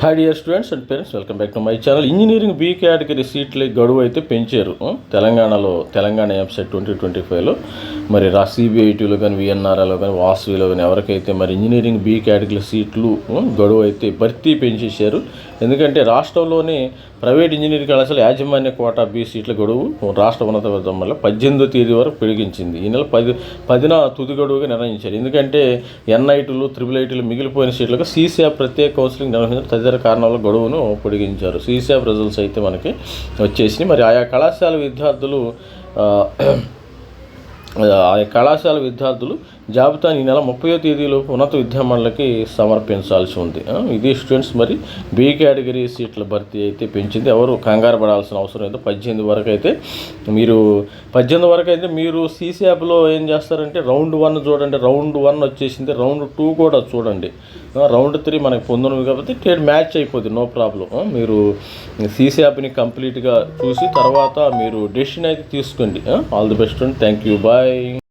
Hi dear students and parents welcome back to my channel engineering B category సీట్ల గడువు అయితే పెంచారు. తెలంగాణలో తెలంగాణ ఎంసెట్ ట్వంటీ ట్వంటీ ఫైవ్లో మరి రా సిబిఐటీలో కానీ విఎన్ఆర్ఐలో కానీ వాసవిలో కానీ ఎవరికైతే మరి ఇంజనీరింగ్ బీ కేటగిరీ సీట్లు గడువు అయితే భర్తీ పెంచేశారు. ఎందుకంటే రాష్ట్రంలోనే ప్రైవేట్ ఇంజనీరింగ్ కళాశాల యాజమాన్య కోటా బీ సీట్ల గడువు రాష్ట్ర ఉన్నత విధానం వల్ల పద్దెనిమిదో తేదీ వరకు పొడిగించింది ఈ నెల పది పదిన తుది గడువుగా నిర్ణయించారు. ఎందుకంటే ఎన్ఐటీలు త్రిబుల్ ఐటీలు మిగిలిపోయిన సీట్లకు సీసీఆర్ ప్రత్యేక కౌన్సిలింగ్ నిర్వహించడం తదితర కారణాల గడువును పొడిగించారు. సీసీఆర్ రిజల్ట్స్ అయితే మనకి వచ్చేసినాయి. మరి ఆయా కళాశాల విద్యార్థులు ఆయా కళాశాల విద్యార్థులు జాబితాని ఈ నెల ముప్పయో తేదీలోపు ఉన్నత విద్యామండలికి సమర్పించాల్సి ఉంది. ఇది స్టూడెంట్స్ మరి బి కేటగిరీ సీట్ల భర్తీ అయితే పెంచింది. ఎవరు కంగారు పడాల్సిన అవసరం లేదు. పద్దెనిమిది వరకు అయితే మీరు పద్దెనిమిది వరకు అయితే మీరు సీసీ యాప్లో ఏం చేస్తారంటే రౌండ్ వన్ చూడండి. రౌండ్ వన్ వచ్చేసింది. రౌండ్ టూ కూడా చూడండి. రౌండ్ త్రీ మనకి పొందనువి కాబట్టి టేడ్ మ్యాచ్ అయిపోద్ది. No problem. మీరు సీసీ యాప్ని కంప్లీట్గా చూసి తర్వాత మీరు డెసిషన్ అయితే తీసుకోండి. All the best and. Thank you. Bye.